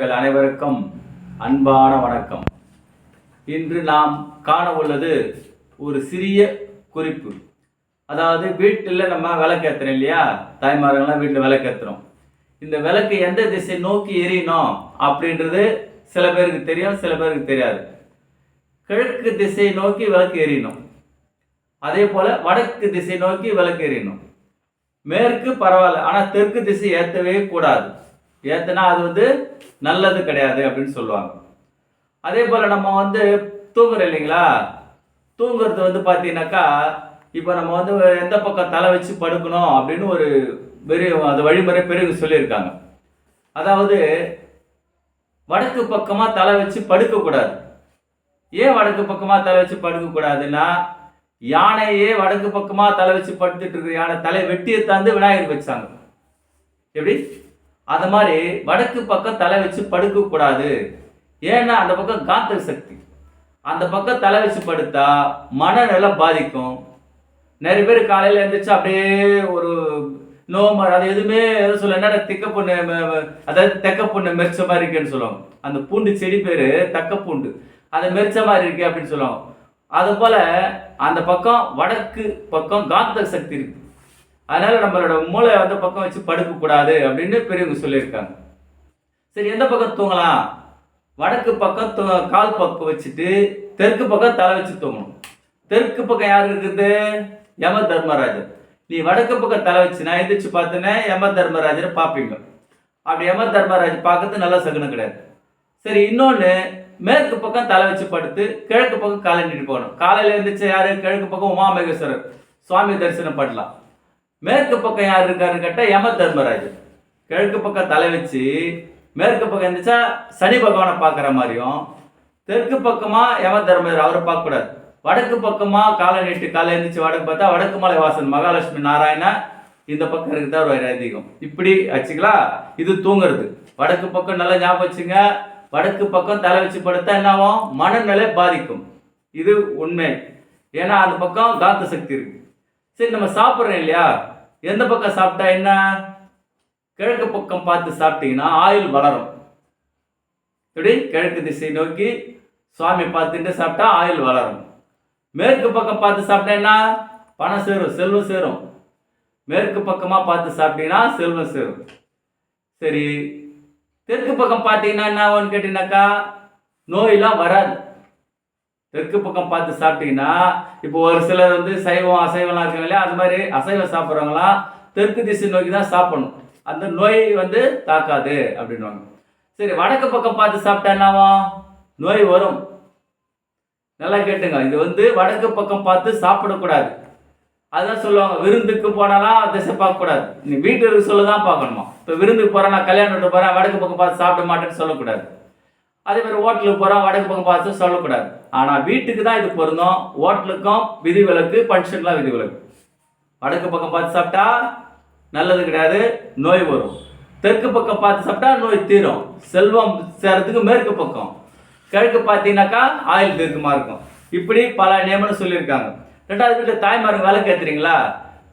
உங்கள் அனைவருக்கும் அன்பான வணக்கம். இன்று நாம் காண உள்ளது ஒரு சிறிய குறிப்பு. அதாவது வீட்டில் நம்ம விளக்கேற்றுறோம் இல்லையா? தாய்மார்கள்லாம் வீட்டில் விளக்கேற்றுறோம் இந்த விளக்கு எந்த திசை நோக்கி எரியணும் அப்படின்றது சில பேருக்கு தெரியும் சில பேருக்கு தெரியாது. கிழக்கு திசையை நோக்கி விளக்கு எரியணும் அதே போல் வடக்கு திசை நோக்கி விளக்கு எரியணும் மேற்கு பரவாயில்ல ஆனால் தெற்கு திசை ஏற்றவே கூடாது. ஏற்றுனா அது வந்து நல்லது கிடையாது அப்படின்னு சொல்லுவாங்க. அதே போல் நம்ம வந்து தூங்குறோம் இல்லைங்களா? தூங்குறது வந்து பார்த்தீங்கன்னாக்கா இப்போ நம்ம வந்து எந்த பக்கம் தலை வச்சு படுக்கணும் அப்படின்னு ஒரு பெரிய அது வழிமுறை பெரியவங்க சொல்லியிருக்காங்க. அதாவது வடக்கு பக்கமாக தலை வச்சு படுக்கக்கூடாது. ஏன் வடக்கு பக்கமாக தலை வச்சு படுக்கக்கூடாதுன்னா யானையே வடக்கு பக்கமாக தலை வச்சு படுத்துட்டு இருக்கிற யானை தலை வெட்டியை தாந்து விநாயகர் வச்சாங்க. எப்படி? அது மாதிரி வடக்கு பக்கம் தலை வச்சு படுக்கக்கூடாது ஏன்னா அந்த பக்கம் காந்த சக்தி. அந்த பக்கம் தலை வச்சு படுத்தா மனநலம் பாதிக்கும். நிறைய பேர் காலையில் எழுந்திரிச்சு அப்படியே ஒரு நோமர் அது எதுவுமே எதுவும் சொல்ல என்ன திக்க பொண்ணு அதாவது தெக்க பொண்ணு மெரிச்ச மாதிரி இருக்குன்னு சொல்லுவாங்க. அந்த பூண்டு செடி பேர் தக்க பூண்டு. அதை மெரிச்ச மாதிரி இருக்கு அப்படின்னு சொல்லுவாங்க. அது போல் அந்த பக்கம் வடக்கு பக்கம் காந்த சக்தி இருக்குது அதனால நம்மளோட மூளை அந்த பக்கம் வச்சு படுக்க கூடாது அப்படின்னு பெரியவங்க சொல்லியிருக்காங்க. சரி எந்த பக்கம் தூங்கலாம்? வடக்கு பக்கம் தூ- கால் பக்கம் வச்சுட்டு தெற்கு பக்கம் தலை வச்சு தூங்கணும். தெற்கு பக்கம் யார் இருக்குது? யம தர்மராஜர். நீ வடக்கு பக்கம் தலை வச்சு நான் எந்திரிச்சு பார்த்தோன்னே யம தர்மராஜரை பார்ப்பீங்க. அப்படி யம தர்மராஜ் பார்க்கறது நல்ல சகுனம் கிடையாது. சரி இன்னொன்று மேற்கு பக்கம் தலை வச்சு படுத்து கிழக்கு பக்கம் காலை நீட்டி போகணும். காலையில் எழுந்திரிச்சு யார்? கிழக்கு பக்கம் உமாமேகேஸ்வரர். சுவாமி தரிசனம் பண்ணலாம். மேற்கு பக்கம் யார் இருக்காருன்னு கேட்டால் யம தர்மராஜர் கிழக்கு பக்கம் தலை வச்சு மேற்கு பக்கம் இருந்துச்சா சனி பகவானை பார்க்குற மாதிரியும் தெற்கு பக்கமாக யம தர்மராஜர் அவரை பார்க்கக்கூடாது வடக்கு பக்கமாக காலை நீட்டு காலை எழுந்திரிச்சு வடக்கு பார்த்தா வடக்கு மலை வாசன் மகாலட்சுமி நாராயணா இந்த பக்கம் இருக்குதா ஒரு அதிகம் இப்படி வச்சுக்கலாம். இது தூங்குறது. வடக்கு பக்கம் நல்லா ஞாபகம் வச்சுங்க. வடக்கு பக்கம் தலை வச்சு படுத்தா என்ன ஆகும்? மனநிலை பாதிக்கும். இது உண்மை. ஏன்னா அந்த பக்கம் காந்த சக்தி இருக்கு. சரி நம்ம சாப்பிட்றோம் இல்லையா? எந்த பக்கம் சாப்பிட்டா என்ன? கிழக்கு பக்கம் பார்த்து சாப்பிட்டீங்கன்னா ஆயுள் வளரும். இப்படி கிழக்கு திசை நோக்கி சுவாமி பார்த்துட்டு சாப்பிட்டா ஆயுள் வளரும். மேற்கு பக்கம் பார்த்து சாப்பிட்டா என்ன? பணம் சேரும் செல்வம் சேரும். மேற்கு பக்கமாக பார்த்து சாப்பிட்டீங்கன்னா செல்வம் சேரும். சரி தெற்கு பக்கம் பார்த்தீங்கன்னா என்ன ஆகும்னு கேட்டீங்கன்னாக்கா நோயெல்லாம் வராது. தெற்கு பக்கம் பார்த்து சாப்பிட்டீங்கன்னா இப்போ ஒரு சிலர் வந்து சைவம் அசைவம்லாம் இருக்காங்க இல்லையா? அது மாதிரி அசைவம் சாப்பிட்றவங்களாம் தெற்கு திசை நோக்கி தான் சாப்பிடணும். அந்த நோய் வந்து தாக்காது அப்படின்வாங்க சரி வடக்கு பக்கம் பார்த்து சாப்பிட்டா என்னவாம் நோய் வரும். நல்லா கேட்டுங்க. இது வந்து வடக்கு பக்கம் பார்த்து சாப்பிடக்கூடாது. அதான் சொல்லுவாங்க விருந்துக்கு போனாலாம் திசை பார்க்கக்கூடாது. நீ வீட்டுக்கு சொல்ல தான் பார்க்கணுமா? இப்போ விருந்துக்கு போகிறேன் நான் கல்யாணம் போகிறேன் வடக்கு பக்கம் பார்த்து சாப்பிட மாட்டேன்னு சொல்லக்கூடாது. அதே மாதிரி ஹோட்டலுக்கு போகிறோம் வடக்கு பக்கம் பார்த்து சொல்லக்கூடாது. ஆனால் வீட்டுக்கு தான் இது பொருந்தும். ஹோட்டலுக்கும் விதிவிலக்கு ஃபங்க்ஷன்லாம் விதிவிலக்கு. வடக்கு பக்கம் பார்த்து சாப்பிட்டா நல்லது கிடையாது நோய் வரும். தெற்கு பக்கம் பார்த்து சாப்பிட்டா நோய் தீரும். செல்வம் சேரத்துக்கு மேற்கு பக்கம். கிழக்கு பார்த்தீங்கன்னாக்கா ஆயில் தீர்க்கமாக இருக்கும். இப்படி பல நியமனம் சொல்லியிருக்காங்க. ரெண்டாவது வீட்டில் தாய்மார்கள் விலைக்கு ஏற்றுறீங்களா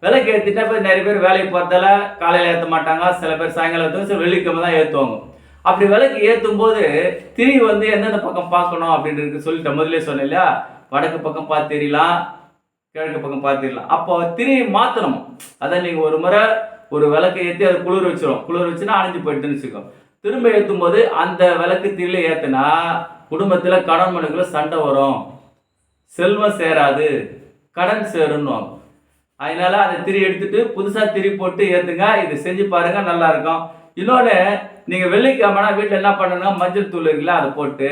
விலைக்கு ஏற்றிட்டா போய் நிறைய பேர் வேலைக்கு போகிறதால காலையில் ஏற்ற மாட்டாங்க. சில பேர் சாயங்காலம் ஏற்றுவாங்க சில வெள்ளிக்கிழமை தான் ஏற்றுவாங்க அப்படி விளக்கு ஏற்றும் போது திரி வந்து எந்தெந்த பக்கம் பார்க்கணும் அப்படின்றது சொல்லிட்டேன். முதல்ல சொன்னேன் இல்லையா? வடக்கு பக்கம் பார்த்து கிழக்கு பக்கம் பார்த்துடலாம் அப்போ திரி மாற்றணும் அதான் நீங்கள் ஒரு முறை ஒரு விளக்கு ஏற்றி அது குளிர் வச்சிடும் குளிர் வச்சுன்னா அணைஞ்சு போயிட்டுன்னு வச்சுக்கோ. திரும்ப ஏற்றும் போது அந்த விளக்கு திரியில ஏற்றுனா குடும்பத்தில் கடன் மனுக்குள்ள சண்டை வரும். செல்வம் சேராது. கடன் சேருன்னுவாங்க அதனால அதை திரி எடுத்துட்டு புதுசாக திரி போட்டு ஏற்றுங்க இது செஞ்சு பாருங்க நல்லாயிருக்கும் இன்னொன்று நீங்கள் வெள்ளிக்கிழமைனா வீட்டில் என்ன பண்ணணும்னா மஞ்சள் தூள் இருக்குல்ல அதை போட்டு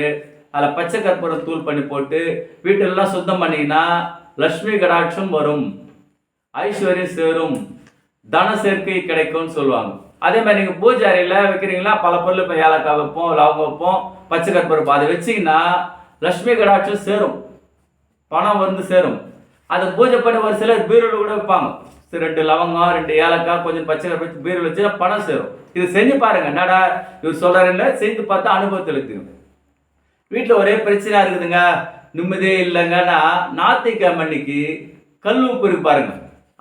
அதில் பச்சை கற்பூரம் தூள் பண்ணி போட்டு வீட்டிலலாம் சுத்தம் பண்ணிங்கன்னா லக்ஷ்மி கடாட்சம் வரும். ஐஸ்வர்யம் சேரும். தன சேர்க்கை கிடைக்கும்னு சொல்லுவாங்க. அதே மாதிரி நீங்கள் பூஜை அறையில் வைக்கிறீங்களா? பல பொருள் இப்போ ஏலக்காய் வைப்போம் லவங்க வைப்போம் பச்சை கற்பூரம் அதை வச்சிங்கன்னா லக்ஷ்மி கடாட்சம் சேரும். பணம் வந்து சேரும். அதை பூஜை பண்ணி ஒரு சிலர் பீரோடு கூட வைப்பாங்க. ரெண்டு லவங்கம் ரெண்டு ஏலக்காய் கொஞ்சம் பச்சை வச்சு பீர் வச்சு பணம் சேரும். இது செஞ்சு பாருங்க. என்னடா இவர் சொல்றாரு செஞ்சு பார்த்தா அனுபவத்தில் இருக்குங்க வீட்டில் ஒரே பிரச்சனையா இருக்குதுங்க. நிம்மதியே இல்லைங்கன்னா ஞாயிற்றுக்கிழமை அன்னைக்கு கல் உப்பு இருக்கு பாருங்க.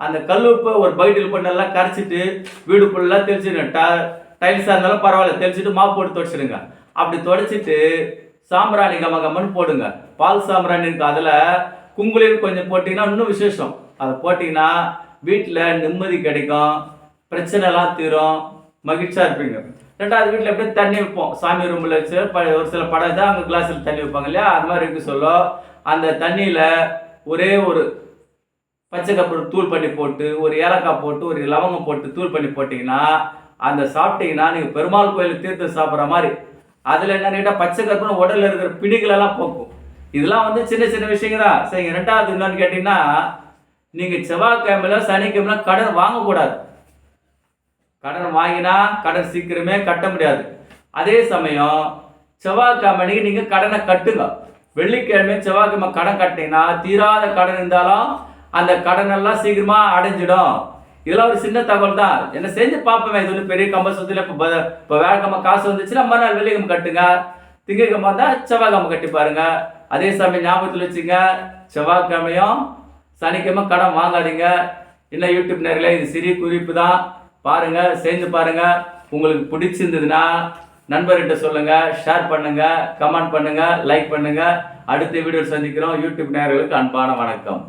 அந்த கல் உப்பை ஒரு பைட்டில் பண்ணெல்லாம் கரைச்சிட்டு வீடு ஃபுல்லாக தெளிச்சிடுங்க ட டைல்ஸாக இருந்தாலும் பரவாயில்ல. தெளிச்சிட்டு மாப்பு போட்டு துடைச்சிடுங்க. அப்படி துடைச்சிட்டு சாம்பிராணி கம கமன்னு போடுங்க. பால் சாம்பிராணி இருக்கு. அதில் குங்குளிர் கொஞ்சம் போட்டிங்கன்னா இன்னும் விசேஷம். அதை போட்டிங்கன்னா வீட்டில் நிம்மதி கிடைக்கும் பிரச்சனைலாம் தீரும் மகிழ்ச்சியாக இருப்பீங்க. ரெண்டாவது வீட்டில் எப்படியும் தண்ணி வைப்போம். சாமி ரூமில் வச்சு ப- ஒரு சில படம் தான் அங்கே கிளாஸில் தண்ணி வைப்பாங்க இல்லையா? அது மாதிரி இருக்கு சொல்ல. அந்த தண்ணியில் ஒரே ஒரு பச்சை கப்பூரம் தூள் பண்ணி போட்டு ஒரு ஏலக்காய் போட்டு ஒரு லவங்கம் போட்டு தூள் பண்ணி போட்டிங்கன்னா அந்த சாப்பிட்டீங்கன்னா நீங்கள் பெருமாள் கோயில் தீர்த்து சாப்பிட்ற மாதிரி அதில் என்ன கேட்டால் பச்சை கற்பூரம் உடலில் இருக்கிற பிடிகளெல்லாம் போக்கும். இதெல்லாம் வந்து சின்ன சின்ன விஷயங்க தான். சரிங்க ரெண்டாவது என்னன்னு கேட்டிங்கன்னா நீங்கள் செவ்வாய்க்கிழமையில சனிக்கிழமை கடன் வாங்கக்கூடாது. கடன் வாங்கினா கடன் சீக்கிரமே கட்ட முடியாது. அதே சமயம் செவ்வாய்க்கிழமைக்கு நீங்கள் கடனை கட்டுங்க. வெள்ளிக்கிழமை செவ்வாய்க்கிழமை கடன் கட்டினீங்கன்னா தீராத கடன் இருந்தாலும் அந்த கடன் எல்லாம் சீக்கிரமா அடைஞ்சிடும். இதெல்லாம் ஒரு சின்ன தகவல் தான் என்ன செஞ்சு பார்ப்போமே இது ஒன்றும் பெரிய கம்பல்சத்தில் இப்போ இப்போ வேலைக்கிழமை காசு வந்துச்சுன்னா மறுநாள் வெள்ளிக்கிழமை கட்டுங்க. திங்கக்கிழமை தான் செவ்வாய்க்கிழமை கட்டி பாருங்க. அதே சமயம் ஞாபகத்தில் வச்சுங்க செவ்வாய்க்கிழமையும் சனிக்கிழமை கடன் வாங்காதீங்க. இல்லை யூடியூப் நேரில் இது சிறிய குறிப்பு தான். பாருங்கள் செஞ்சு பாருங்கள் உங்களுக்கு பிடிச்சிருந்ததுன்னா நண்பர்கிட்ட சொல்லுங்கள் ஷேர் பண்ணுங்கள் கமெண்ட் பண்ணுங்கள் லைக் பண்ணுங்கள் அடுத்த வீடியோ சந்திக்கிறோம். யூடியூப் நேயர்களுக்கு அன்பான வணக்கம்.